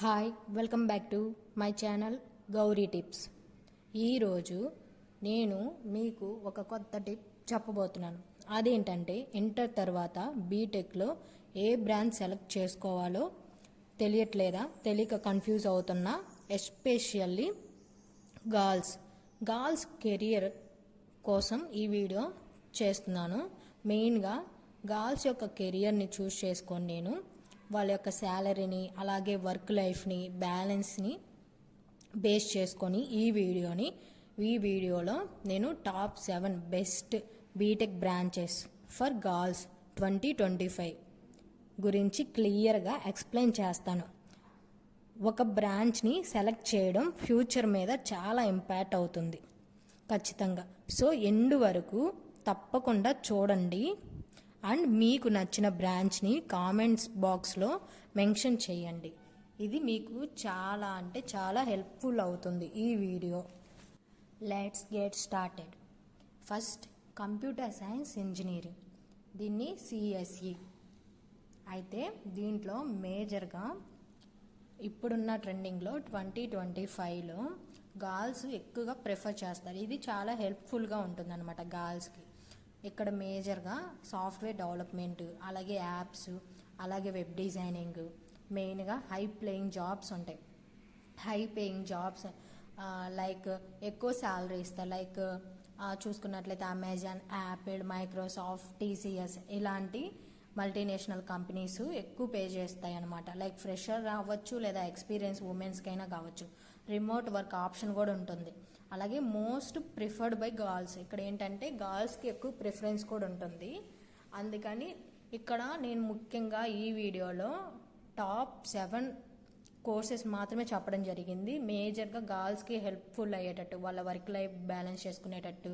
Hi welcome back to my channel Gowri tips. ఈరోజు నేను మీకు ఒక కొత్త టిప్ చెప్పబోతున్నాను. అదేంటంటే ఇంటర్ తర్వాత బీటెక్లో ఏ బ్రాంచ్ సెలెక్ట్ చేసుకోవాలో తెలియట్లేదా? తెలియక కన్ఫ్యూజ్ అవుతున్నా. Especially girls. గర్ల్స్ కెరియర్ కోసం ఈ వీడియో చేస్తున్నాను. మెయిన్గా గర్ల్స్ యొక్క కెరియర్ని చూస్ చేసుకొని నేను వాళ్ళ యొక్క శాలరీని అలాగే వర్క్ లైఫ్ని బ్యాలెన్స్ని బేస్ చేసుకొని ఈ వీడియోని ఈ వీడియోలో నేను top seven best BTech branches for girls twenty twenty five గురించి క్లియర్గా ఎక్స్ప్లెయిన్ చేస్తాను. ఒక బ్రాంచ్ని సెలెక్ట్ చేయడం ఫ్యూచర్ మీద చాలా ఇంపాక్ట్ అవుతుంది. ఖచ్చితంగా. సో ఎండు వరకు తప్పకుండా చూడండి. అండ్ మీకు నచ్చిన బ్రాంచ్ని కామెంట్స్ బాక్స్లో మెన్షన్ చేయండి. ఇది మీకు చాలా అంటే చాలా హెల్ప్ఫుల్ అవుతుంది ఈ video. Let's get started first computer science engineering దీన్ని సిఎస్ఈ అయితే దీంట్లో మేజర్గా ఇప్పుడున్న ట్రెండింగ్లో ట్వంటీ ట్వంటీ ఫైవ్లో గర్ల్స్ ఎక్కువగా ప్రిఫర్ చేస్తారు. ఇది చాలా హెల్ప్ఫుల్గా ఉంటుందన్నమాట గర్ల్స్కి. ఇక్కడ మేజర్గా సాఫ్ట్వేర్ డెవలప్మెంట్ అలాగే యాప్స్ అలాగే వెబ్ డిజైనింగ్ మెయిన్గా హై ప్లేయింగ్ జాబ్స్ ఉంటాయి. హై పేయింగ్ జాబ్స్ లైక్ ఎక్కువ శాలరీ ఇస్తారు లైక్ చూసుకున్నట్లయితే అమెజాన్ యాపిల్ మైక్రోసాఫ్ట్ టీసీఎస్ ఇలాంటి మల్టీనేషనల్ కంపెనీస్ ఎక్కువ పే చేస్తాయి అనమాట లైక్ ఫ్రెషర్ రావచ్చు లేదా ఎక్స్పీరియన్స్ ఉమెన్స్కైనా కావచ్చు. రిమోట్ వర్క్ ఆప్షన్ కూడా ఉంటుంది. అలాగే మోస్ట్ ప్రిఫర్డ్ బై గర్ల్స్. ఇక్కడ ఏంటంటే గర్ల్స్కి ఎక్కువ ప్రిఫరెన్స్ కూడా ఉంటుంది. అందుకని ఇక్కడ నేను ముఖ్యంగా ఈ వీడియోలో టాప్ సెవెన్ కోర్సెస్ మాత్రమే చెప్పడం జరిగింది. మేజర్గా గర్ల్స్కి హెల్ప్ఫుల్ అయ్యేటట్టు వాళ్ళ వర్క్ లైఫ్ బ్యాలెన్స్ చేసుకునేటట్టు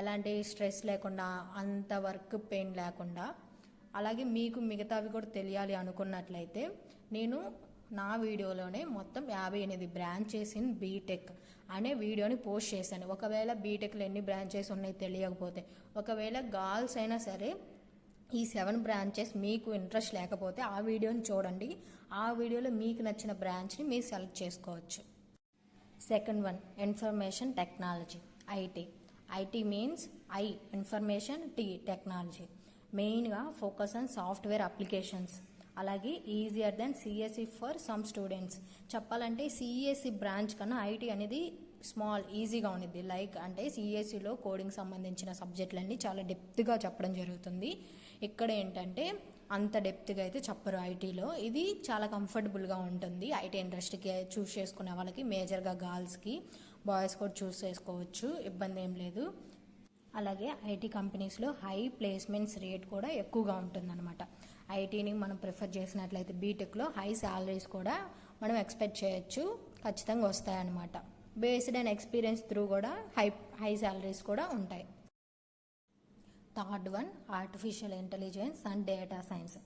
ఎలాంటి స్ట్రెస్ లేకుండా అంత వర్క్ పెయిన్ లేకుండా. అలాగే మీకు మిగతావి కూడా తెలియాలి అనుకున్నట్లయితే నేను నా వీడియోలోనే మొత్తం యాభై ఎనిమిది బ్రాంచెస్ ఇన్ బీటెక్ అనే వీడియోని పోస్ట్ చేశాను. ఒకవేళ బీటెక్లో ఎన్ని బ్రాంచెస్ ఉన్నాయి తెలియకపోతే ఒకవేళ గర్ల్స్ అయినా సరే ఈ సెవెన్ బ్రాంచెస్ మీకు ఇంట్రెస్ట్ లేకపోతే ఆ వీడియోని చూడండి. ఆ వీడియోలో మీకు నచ్చిన బ్రాంచ్ని మీరు సెలెక్ట్ చేసుకోవచ్చు. Second one information technology IT IT means I information T technology మెయిన్గా ఫోకస్ ఆన్ సాఫ్ట్వేర్ అప్లికేషన్స్ అలాగే easier than CSE for some students చెప్పాలంటే సిఎస్సి బ్రాంచ్ కన్నా ఐటీ అనేది స్మాల్ ఈజీగా ఉండిద్ది లైక్ అంటే సిఎస్సిలో కోడింగ్ సంబంధించిన సబ్జెక్టులన్నీ చాలా డెప్త్గా చెప్పడం జరుగుతుంది. ఇక్కడ ఏంటంటే అంత డెప్త్గా అయితే చెప్పరు ఐటీలో ఇది చాలా కంఫర్టబుల్గా ఉంటుంది. ఐటీ ఇండస్ట్రీకి చూస్ చేసుకునే వాళ్ళకి మేజర్గా గర్ల్స్కి బాయ్స్ కూడా చూస్ చేసుకోవచ్చు. ఇబ్బంది ఏం లేదు. అలాగే ఐటీ కంపెనీస్లో హై ప్లేస్మెంట్స్ రేట్ కూడా ఎక్కువగా ఉంటుందన్నమాట. ఐటీని మనం ప్రిఫర్ చేసినట్లయితే బీటెక్లో హై శాలరీస్ కూడా మనం ఎక్స్పెక్ట్ చేయొచ్చు. ఖచ్చితంగా వస్తాయన్నమాట. బేస్డ్ అండ్ ఎక్స్పీరియన్స్ త్రూ కూడా హై హై శాలరీస్ కూడా ఉంటాయి. Third one artificial intelligence and data science.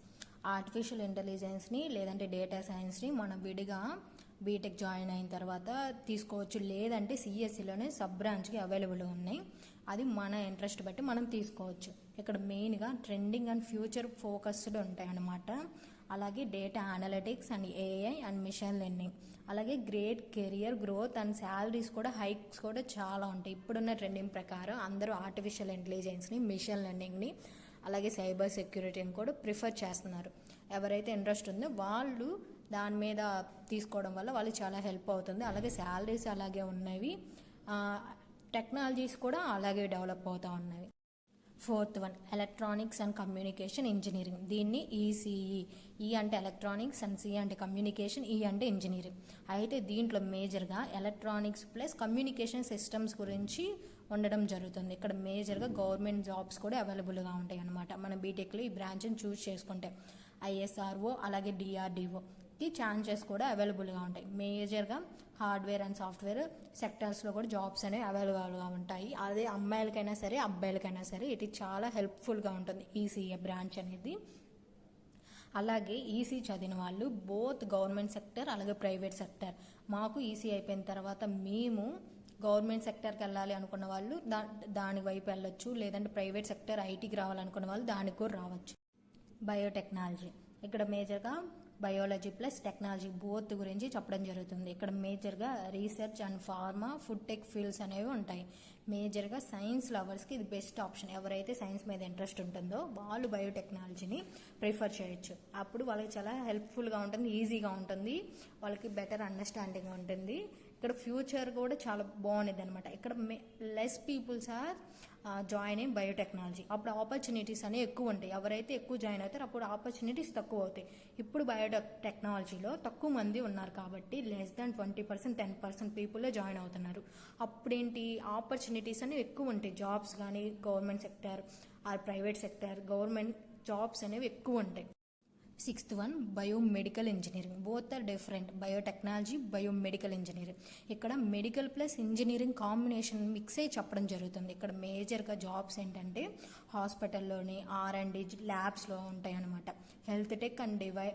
Artificial ఇంటెలిజెన్స్ని లేదంటే డేటా సైన్స్ని మనం విడిగా బీటెక్ జాయిన్ అయిన తర్వాత తీసుకోవచ్చు. లేదంటే సిఎస్సిలోనే సబ్ బ్రాంచ్కి అవైలబుల్ ఉన్నాయి. అది మన ఇంట్రెస్ట్ బట్టి మనం తీసుకోవచ్చు. ఇక్కడ మెయిన్గా ట్రెండింగ్ అండ్ ఫ్యూచర్ ఫోకస్డ్ ఉంటాయన్నమాట. అలాగే data analytics and AI and machine learning అలాగే great career growth and salaries కూడా హైక్స్ కూడా చాలా ఉంటాయి. ఇప్పుడున్న ట్రెండింగ్ ప్రకారం అందరూ ఆర్టిఫిషియల్ ఇంటెలిజెన్స్ని మిషన్ లెర్నింగ్ని అలాగే సైబర్ సెక్యూరిటీని కూడా ప్రిఫర్ చేస్తున్నారు. ఎవరైతే ఇంట్రెస్ట్ ఉందో వాళ్ళు దాని మీద తీసుకోవడం వల్ల వాళ్ళకి చాలా హెల్ప్ అవుతుంది. అలాగే శాలరీస్ అలాగే ఉన్నవి టెక్నాలజీస్ కూడా అలాగే డెవలప్ అవుతూ ఉన్నాయి fourth one electronics and communication engineering దీన్ని ఈసీఈ ఈ అంటే ఎలక్ట్రానిక్స్ అండ్ సి అంటే కమ్యూనికేషన్ ఈ అంటే ఇంజనీరింగ్ అయితే దీంట్లో మేజర్గా ఎలక్ట్రానిక్స్ ప్లస్ కమ్యూనికేషన్ సిస్టమ్స్ గురించి ఉండడం జరుగుతుంది. ఇక్కడ మేజర్గా గవర్నమెంట్ జాబ్స్ కూడా అవైలబుల్గా ఉంటాయి అనమాట మన బీటెక్లో ఈ బ్రాంచ్ని చూస్ చేసుకుంటే. ఐఎస్ఆర్ఓ అలాగే డిఆర్డిఓకి ఛాన్సెస్ కూడా అవైలబుల్గా ఉంటాయి. మేజర్గా హార్డ్వేర్ అండ్ సాఫ్ట్వేర్ సెక్టర్స్లో కూడా జాబ్స్ అనేవి అవైలబుల్గా ఉంటాయి. అదే అమ్మాయిలకైనా సరే అబ్బాయిలకైనా సరే ఇది చాలా హెల్ప్ఫుల్గా ఉంటుంది. ఈసీఏ బ్రాంచ్ అనేది. అలాగే ఈసీ చదివిన వాళ్ళు బోత్ గవర్నమెంట్ సెక్టర్ అలాగే ప్రైవేట్ సెక్టర్. మాకు ఈసీ అయిపోయిన తర్వాత మేము గవర్నమెంట్ సెక్టర్కి వెళ్ళాలి అనుకున్న వాళ్ళు దా దాని వైపు వెళ్ళొచ్చు. లేదంటే ప్రైవేట్ సెక్టర్ ఐటీకి రావాలనుకున్న వాళ్ళు దానికి కూడా రావచ్చు. బయోటెక్నాలజీ. ఇక్కడ మేజర్గా బయాలజీ ప్లస్ టెక్నాలజీ బోత్ గురించి చెప్పడం జరుగుతుంది. ఇక్కడ మేజర్గా research and pharma food tech fields అనేవి ఉంటాయి. మేజర్గా సైన్స్ లవర్స్కి ఇది బెస్ట్ ఆప్షన్ ఎవరైతే సైన్స్ మీద ఇంట్రెస్ట్ ఉంటుందో వాళ్ళు బయోటెక్నాలజీని ప్రిఫర్ చేయొచ్చు. అప్పుడు వాళ్ళకి చాలా హెల్ప్ఫుల్గా ఉంటుంది ఈజీగా ఉంటుంది. వాళ్ళకి బెటర్ అండర్స్టాండింగ్ ఉంటుంది. ఇక్కడ ఫ్యూచర్ కూడా చాలా బాగుండేది అనమాట ఇక్కడ లెస్ పీపుల్స్ ఆర్ జాయిన్ అయ్యి బయోటెక్నాలజీ అప్పుడు ఆపర్చునిటీస్ అనేవి ఎక్కువ ఉంటాయి. ఎవరైతే ఎక్కువ జాయిన్ అవుతారో అప్పుడు ఆపర్చునిటీస్ తక్కువ అవుతాయి. ఇప్పుడు బయోటెక్ టెక్నాలజీలో తక్కువ మంది ఉన్నారు కాబట్టి less than twenty percent ten percent people join అవుతున్నారు. అప్పుడేంటి? ఆపర్చునిటీస్ అనేవి ఎక్కువ ఉంటాయి. జాబ్స్ కానీ government sector or private sector government jobs అనేవి ఎక్కువ ఉంటాయి. Sixth one biomedical engineering. Both are different biotechnology biomedical engineering ఇక్కడ medical plus engineering combination mix అయి చెప్పడం జరుగుతుంది. ఇక్కడ మేజర్గా జాబ్స్ ఏంటంటే హాస్పిటల్లోని ఆర్ అండ్ ల్యాబ్స్లో ఉంటాయి అనమాట హెల్త్ టెక్ అండ్ డివై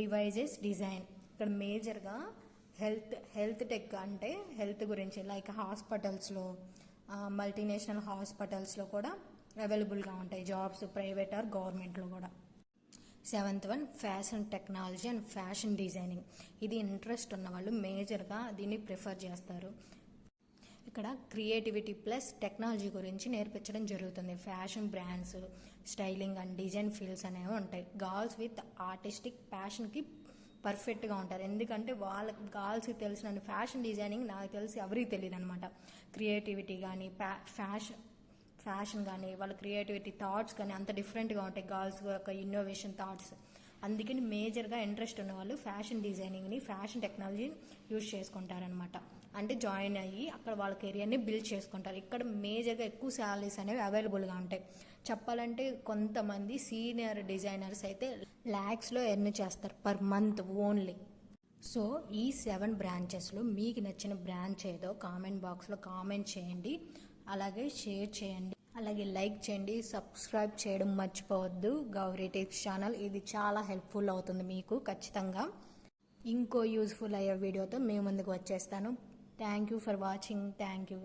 డివైజెస్ డిజైన్ ఇక్కడ మేజర్గా హెల్త్ హెల్త్ టెక్ అంటే హెల్త్ గురించి లైక్ హాస్పిటల్స్లో మల్టీనేషనల్ హాస్పిటల్స్లో కూడా అవైలబుల్గా ఉంటాయి. జాబ్స్ ప్రైవేట్ ఆర్ గవర్నమెంట్లో కూడా. Seventh one fashion technology and fashion designing. ఇది ఇంట్రెస్ట్ ఉన్న వాళ్ళు మేజర్గా దీన్ని ప్రిఫర్ చేస్తారు. ఇక్కడ క్రియేటివిటీ ప్లస్ టెక్నాలజీ గురించి నేర్పించడం జరుగుతుంది. Fashion brands styling and design fields అనేవి ఉంటాయి. గర్ల్స్ విత్ ఆర్టిస్టిక్ ప్యాషన్కి పర్ఫెక్ట్గా ఉంటారు. ఎందుకంటే వాళ్ళకి గర్ల్స్కి తెలిసిన ఫ్యాషన్ డిజైనింగ్ నాకు తెలిసి ఎవరికి తెలియదు అనమాట క్రియేటివిటీ కానీ ఫ్యాషన్ ఫ్యాషన్ కానీ వాళ్ళ క్రియేటివిటీ థాట్స్ కానీ అంత డిఫరెంట్గా ఉంటాయి. గర్ల్స్ యొక్క ఇన్నోవేషన్ థాట్స్. అందుకని మేజర్గా ఇంట్రెస్ట్ ఉన్న వాళ్ళు ఫ్యాషన్ డిజైనింగ్ని ఫ్యాషన్ టెక్నాలజీని యూజ్ చేసుకుంటారనమాట అంటే జాయిన్ అయ్యి అక్కడ వాళ్ళ కెరియర్ని బిల్డ్ చేసుకుంటారు. ఇక్కడ మేజర్గా ఎక్కువ శాలరీస్ అనేవి అవైలబుల్గా ఉంటాయి. చెప్పాలంటే కొంతమంది సీనియర్ డిజైనర్స్ అయితే ల్యాక్స్లో ఎర్న్ చేస్తారు పర్ మంత్ ఓన్లీ. సో ఈ సెవెన్ బ్రాంచెస్లో మీకు నచ్చిన బ్రాంచ్ ఏదో కామెంట్ బాక్స్లో కామెంట్ చేయండి. అలాగే షేర్ చేయండి. అలాగే లైక్ చేయండి సబ్స్క్రైబ్ చేయడం మర్చిపోవద్దు. గౌరీ టిప్స్ ఛానల్ ఇది చాలా హెల్ప్ఫుల్ అవుతుంది మీకు ఖచ్చితంగా. ఇంకో యూజ్ఫుల్ అయ్యే వీడియోతో మేము ముందుకు వచ్చేస్తాను. Thank you for watching. Thank you.